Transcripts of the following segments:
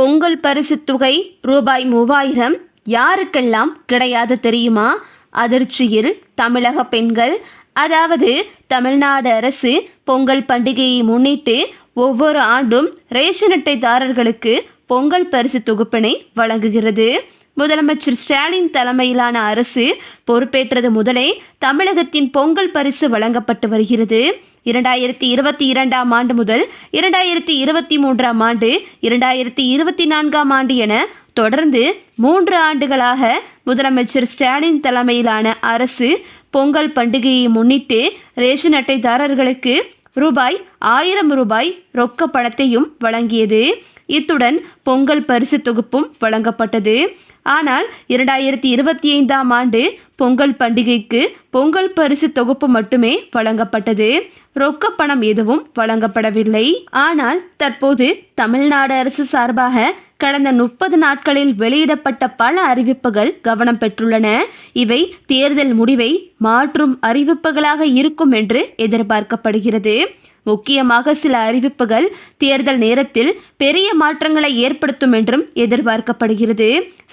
பொங்கல் பரிசு தொகை ரூபாய் மூவாயிரம் யாருக்கெல்லாம் கிடையாது தெரியுமா? அதிர்ச்சியில் தமிழக பெண்கள் அதாவது தமிழ்நாடு அரசு பொங்கல் பண்டிகையை முன்னிட்டு ஒவ்வொரு ஆண்டும் ரேஷன் அட்டைதாரர்களுக்கு பொங்கல் பரிசு தொகுப்பினை வழங்குகிறது. முதலமைச்சர் ஸ்டாலின் தலைமையிலான அரசு பொறுப்பேற்றது முதலே தமிழகத்தின் பொங்கல் பரிசு வழங்கப்பட்டு வருகிறது. இரண்டாயிரத்தி இருபத்தி இரண்டாம் ஆண்டு முதல் இரண்டாயிரத்தி இருபத்தி மூன்றாம் ஆண்டு இரண்டாயிரத்தி இருபத்தி நான்காம் ஆண்டு என தொடர்ந்து மூன்று ஆண்டுகளாக முதலமைச்சர் ஸ்டாலின் தலைமையிலான அரசு பொங்கல் பண்டிகையை முன்னிட்டு ரேஷன் அட்டைதாரர்களுக்கு ரூபாய் ஆயிரம் ரூபாய் ரொக்க பணத்தையும் வழங்கியது. இத்துடன் பொங்கல் பரிசு தொகுப்பும் வழங்கப்பட்டது. ஆனால் இரண்டாயிரத்தி இருபத்தி ஐந்தாம் ஆண்டு பொங்கல் பண்டிகைக்கு பொங்கல் பரிசு தொகுப்பு மட்டுமே வழங்கப்பட்டது. ரொக்க பணம் எதுவும் வழங்கப்படவில்லை. ஆனால் தற்போது தமிழ்நாடு அரசு சார்பாக கடந்த முப்பது நாட்களில் வெளியிடப்பட்ட பல அறிவிப்புகள் கவனம் பெற்றுள்ளன. இவை தேர்தல் முடிவை மாற்றும் அறிவிப்புகளாக இருக்கும் என்று எதிர்பார்க்கப்படுகிறது. முக்கியமாக சில அறிவிப்புகள் தேர்தல் நேரத்தில் பெரிய மாற்றங்களை ஏற்படுத்தும் என்றும் எதிர்பார்க்கப்படுகிறது.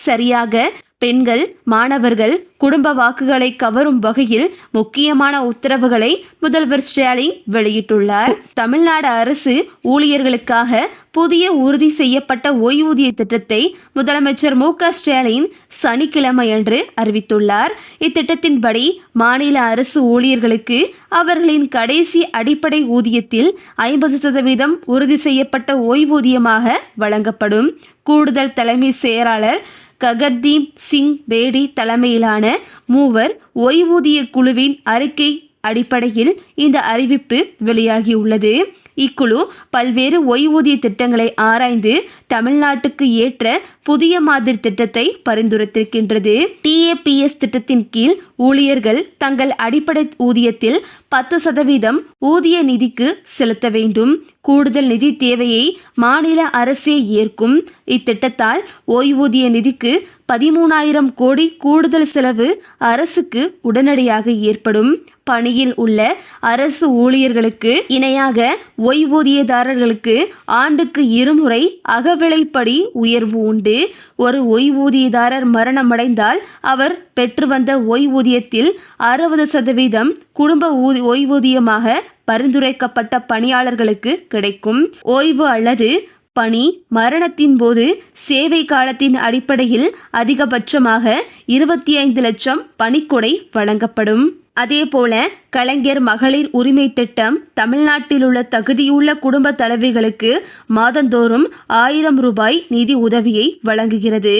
சரியாக பெண்கள் மாணவர்கள் குடும்ப வாக்குகளை கவரும் வகையில் முக்கியமான உத்தரவுகளை முதல்வர் ஸ்டாலின் வெளியிட்டுள்ளார். தமிழ்நாடு அரசு ஊழியர்களுக்காக புதிய உறுதி செய்யப்பட்ட ஓய்வூதிய திட்டத்தை முதலமைச்சர் மு க ஸ்டாலின் சனிக்கிழமையன்று அறிவித்துள்ளார். இத்திட்டத்தின்படி மாநில அரசு ஊழியர்களுக்கு அவர்களின் கடைசி அடிப்படை ஊதியத்தில் ஐம்பது சதவீதம் உறுதி செய்யப்பட்ட ஓய்வூதியமாக வழங்கப்படும். கூடுதல் தலைமை செயலாளர் ககர்தீப் சிங் பேடி தலைமையிலான மூவர் ஓய்வூதிய குழுவின் அறிக்கை அடிப்படையில் இந்த அறிவிப்பு வெளியாகியுள்ளது. இக்குழு பல்வேறு ஓய்வூதிய திட்டங்களை ஆராய்ந்து தமிழ்நாட்டுக்கு ஏற்ற புதிய மாதிரி திட்டத்தை பரிந்துரைத்திருக்கின்றது. டிஏபிஎஸ் திட்டத்தின் கீழ் ஊழியர்கள் தங்கள் அடிப்படை ஊதியத்தில் பத்து சதவீதம் ஊதிய நிதிக்கு செலுத்த வேண்டும். கூடுதல் நிதி தேவையை மாநில அரசே ஏற்கும். இத்திட்டத்தால் ஓய்வூதிய நிதிக்கு பதிமூணாயிரம் கோடி கூடுதல் செலவு அரசுக்கு உடனடியாக ஏற்படும். பணியில் உள்ள அரசு ஊழியர்களுக்கு இணையாக ஓய்வூதியதாரர்களுக்கு ஆண்டுக்கு இருமுறை அகவிலைப்படி உயர்வு உண்டு. ஒரு ஓய்வூதியதாரர் மரணமடைந்தால் அவர் பெற்று வந்த ஓய்வூதியத்தில் அறுபது சதவீதம் குடும்ப ஊதி ஓய்வூதியமாக பரிந்துரைக்கப்பட்ட பணியாளர்களுக்கு கிடைக்கும். ஓய்வு அல்லது பணி மரணத்தின் போது சேவை காலத்தின் அடிப்படையில் அதிகபட்சமாக இருபத்தி ஐந்து லட்சம் பணிக்கொடை வழங்கப்படும். அதேபோல கலைஞர் மகளிர் உரிமை திட்டம் தமிழ்நாட்டில் உள்ள தகுதியுள்ள குடும்ப தலைவிகளுக்கு மாதந்தோறும் ஆயிரம் ரூபாய் நிதி உதவியை வழங்குகிறது.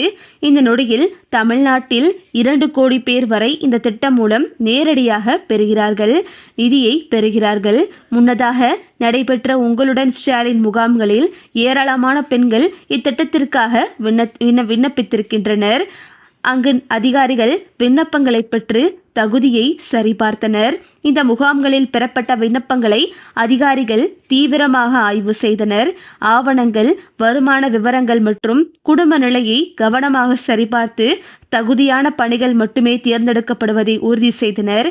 இந்த நொடியில் தமிழ்நாட்டில் இரண்டு கோடி பேர் வரை இந்த திட்டம் மூலம் நேரடியாக பெறுகிறார்கள். நிதியை பெறுகிறார்கள். முன்னதாக நடைபெற்ற உங்களுடன் ஸ்டாலின் முகாம்களில் ஏராளமான பெண்கள் இத்திட்டத்திற்காக விண்ண விண்ணப்பித்திருக்கின்றனர். அங்கு அதிகாரிகள் விண்ணப்பங்களை பெற்று தகுதியை சரிபார்த்தனர். இந்த முகாம்களில் பெறப்பட்ட விண்ணப்பங்களை அதிகாரிகள் தீவிரமாக ஆய்வு செய்தனர். ஆவணங்கள் வருமான விவரங்கள் மற்றும் குடும்ப நிலையை கவனமாக சரிபார்த்து தகுதியான பணிகள் மட்டுமே தேர்ந்தெடுக்கப்படுவதை உறுதி செய்தனர்.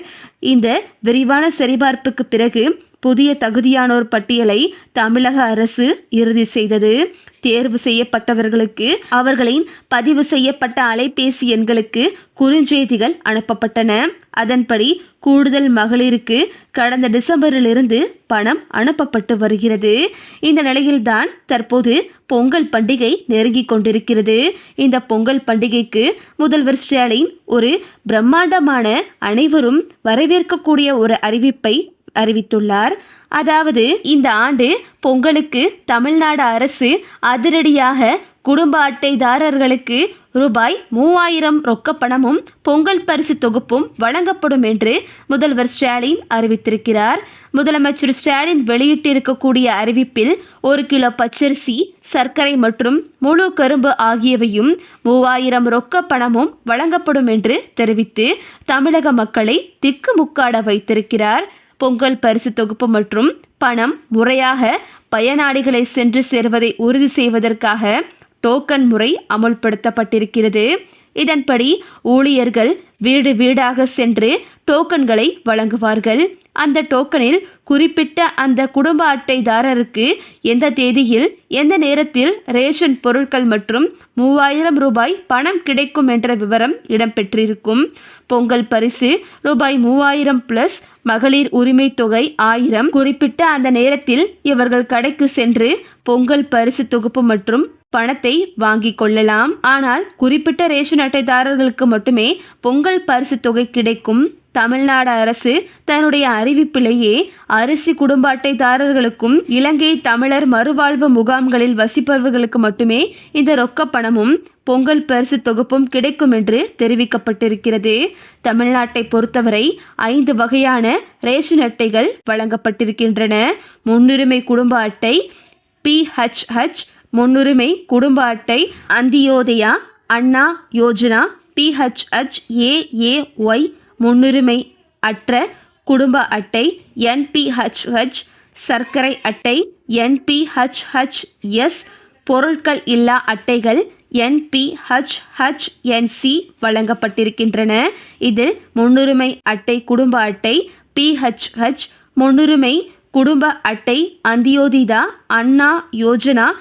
இந்த விரிவான சரிபார்ப்புக்கு பிறகு புதிய தகுதியானோர் பட்டியலை தமிழக அரசு இறுதி செய்தது. தேர்வு செய்யப்பட்டவர்களுக்கு அவர்களின் பதிவு செய்யப்பட்ட அலைபேசி எண்களுக்கு குறுஞ்செய்திகள் அனுப்பப்பட்டன. அதன்படி கூடுதல் மகளிருக்கு கடந்த டிசம்பரிலிருந்து பணம் அனுப்பப்பட்டு வருகிறது. இந்த நிலையில்தான் தற்போது பொங்கல் பண்டிகை நெருங்கிக் கொண்டிருக்கிறது. இந்த பொங்கல் பண்டிகைக்கு முதல்வர் ஸ்டாலின் ஒரு பிரம்மாண்டமான அனைவரும் வரவேற்கக்கூடிய ஒரு அறிவிப்பை அறிவித்துள்ளார். அதாவது இந்த ஆண்டு பொங்கலுக்கு தமிழ்நாடு அரசு அதிரடியாக குடும்ப அட்டைதாரர்களுக்கு ரூபாய் மூவாயிரம் ரொக்கப்பணமும் பொங்கல் பரிசு தொகுப்பும் வழங்கப்படும் என்று முதல்வர் ஸ்டாலின் அறிவித்திருக்கிறார். முதலமைச்சர் ஸ்டாலின் வெளியிட்டிருக்கக்கூடிய அறிவிப்பில் ஒரு கிலோ பச்சரிசி சர்க்கரை மற்றும் முழு கரும்பு ஆகியவையும் மூவாயிரம் ரொக்க பணமும் வழங்கப்படும் என்று தெரிவித்து தமிழக மக்களை திக்குமுக்காட வைத்திருக்கிறார். பொங்கல் பரிசு தொகுப்பு மற்றும் பணம் முறையாக பயனாளிகளை சென்று சேர்வதை உறுதி செய்வதற்காக டோக்கன் முறை அமுல்படுத்தப்பட்டிருக்கிறது. இதன்படி ஊழியர்கள் வீடு வீடாக சென்று டோக்கன்களை வழங்குவார்கள். அந்த டோக்கனில் குறிப்பிட்ட அந்த குடும்ப அட்டைதாரருக்கு எந்த தேதியில் எந்த நேரத்தில் ரேஷன் பொருட்கள் மற்றும் மூவாயிரம் ரூபாய் பணம் கிடைக்கும் என்ற விவரம் இடம்பெற்றிருக்கும். பொங்கல் பரிசு ரூபாய் மூவாயிரம் பிளஸ் மகளிர் உரிமை தொகை ஆயிரம். குறிப்பிட்ட அந்த நேரத்தில் இவர்கள் கடைக்கு சென்று பொங்கல் பரிசு தொகுப்பு மற்றும் பணத்தை வாங்கிக் கொள்ளலாம். ஆனால் குறிப்பிட்ட ரேஷன் அட்டைதாரர்களுக்கு மட்டுமே பொங்கல் பொங்கல் பரிசு தொகை கிடைக்கும். தமிழ்நாடு அரசு தன்னுடைய அறிவிப்பிலேயே அரிசி குடும்ப அட்டைதாரர்களுக்கும் இலங்கை தமிழர் மறுவாழ்வு முகாம்களில் வசிப்பவர்களுக்கு மட்டுமே இந்த ரொக்க பணமும் பொங்கல் பரிசு தொகுப்பும் கிடைக்கும் என்று தெரிவிக்கப்பட்டிருக்கிறது. தமிழ்நாட்டை பொறுத்தவரை ஐந்து வகையான ரேஷன் அட்டைகள் வழங்கப்பட்டிருக்கின்றன. முன்னுரிமை குடும்ப அட்டை பிஹெச்ஹெச் முன்னுரிமை குடும்ப அட்டை அந்தியோதயா அண்ணா யோஜனா பிஹெச்ஹெச் ஏஏஒய் முன்னுரிமை அற்ற குடும்ப அட்டை என்பிஹெச்ஹெச் சர்க்கரை அட்டை என்பிஹெச்ஹெச்எஸ் பொருட்கள் இல்லா அட்டைகள் என்பிஹெச்ஹெச்என்சி வழங்கப்பட்டிருக்கின்றன. இதில் முன்னுரிமை அட்டை குடும்ப அட்டை பிஹெச்ஹெச் முன்னுரிமை குடும்ப அட்டை அந்தியோதிதா அண்ணா யோஜனா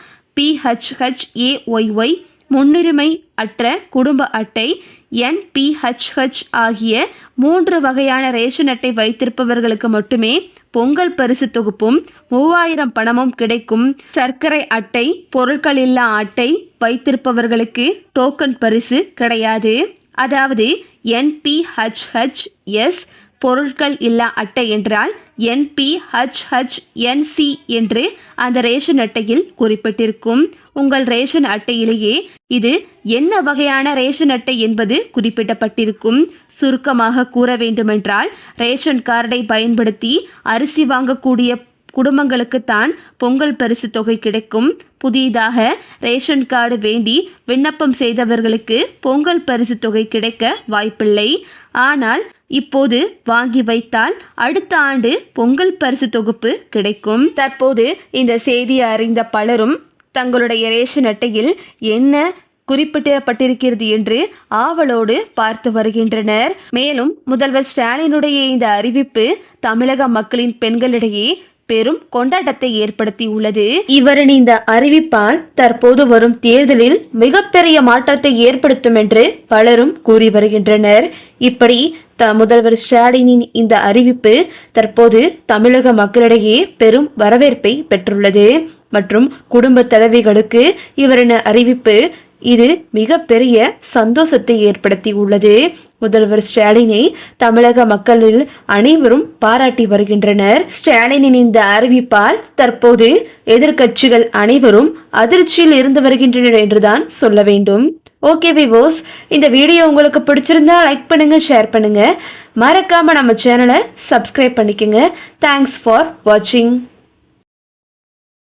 பிஹெச்ஹெச்ஏஒய்ஒய் முன்னுரிமை அற்ற குடும்ப அட்டை என்பிஹெச்ஹெச் ஆகிய மூன்று வகையான ரேஷன் அட்டை வைத்திருப்பவர்களுக்கு மட்டுமே பொங்கல் பரிசு தொகுப்பும் மூவாயிரம் பணமும் கிடைக்கும் சர்க்கரை அட்டை பொருட்கள் இல்லா அட்டை வைத்திருப்பவர்களுக்கு டோக்கன் பரிசு கிடையாது. அதாவது என்பிஹெச்ஹெச்எஸ் பொருட்கள் இல்லா அட்டை என்றால் என்பிஹெச்ஹெச்என்சி என்று அந்த ரேஷன் அட்டையில் குறிப்பிட்டிருக்கும். உங்கள் ரேஷன் அட்டையிலேயே இது என்ன வகையான ரேஷன் அட்டை என்பது குறிப்பிடப்பட்டிருக்கும். சுருக்கமாக கூற வேண்டுமென்றால் ரேஷன் கார்டை பயன்படுத்தி அரிசி வாங்கக்கூடிய குடும்பங்களுக்குத்தான் பொங்கல் பரிசு தொகை கிடைக்கும். புதிதாக ரேஷன் கார்டு வேண்டி விண்ணப்பம் செய்தவர்களுக்கு பொங்கல் பரிசு தொகை கிடைக்க வாய்ப்பில்லை. ஆனால் இப்போது வாங்கி வைத்தால் அடுத்த ஆண்டு பொங்கல் பரிசு தொகுப்பு கிடைக்கும். தற்போது இந்த செய்தியை அறிந்த பலரும் தங்களுடைய ரேஷன் அட்டையில் என்ன குறிப்பிடப்பட்டிருக்கிறது என்று ஆவலோடு பார்த்து வருகின்றனர். மேலும் முதல்வர் ஸ்டாலினுடைய இந்த அறிவிப்பு தமிழக மக்களின் பெண்களிடையே பெரும் கொண்டாட்டத்தை ஏற்படுத்தியுள்ளது. இவரின் இந்த அறிவிப்பால் தற்போது வரும் தேர்தலில் மிகப்பெரிய மாற்றத்தை ஏற்படுத்தும் என்று பலரும் கூறி வருகின்றனர். இப்படி த முதல்வர் ஸ்டாலினின் இந்த அறிவிப்பு தற்போது தமிழக மக்களிடையே பெரும் வரவேற்பை பெற்றுள்ளது. மற்றும் குடும்ப தலைவிகளுக்கு இவரின் அறிவிப்பு இது மிகப்பெரிய சந்தோஷத்தை ஏற்படுத்தி உள்ளது. முதல்வர் ஸ்டாலினை தமிழக மக்களில் அனைவரும் பாராட்டி வருகின்றனர். ஸ்டாலினின் இந்த அறிவிப்பால் தற்போது எதிர்க்கட்சிகள் அனைவரும் அதிர்ச்சியில் இருந்து வருகின்றனர் என்றுதான் சொல்ல வேண்டும். ஓகே விவோஸ் இந்த வீடியோ உங்களுக்கு பிடிச்சிருந்தா லைக் பண்ணுங்க ஷேர் பண்ணுங்க. மறக்காம நம்ம சேனலை சப்ஸ்கிரைப் பண்ணிக்கோங்க. தேங்க்ஸ் ஃபார் வாட்சிங்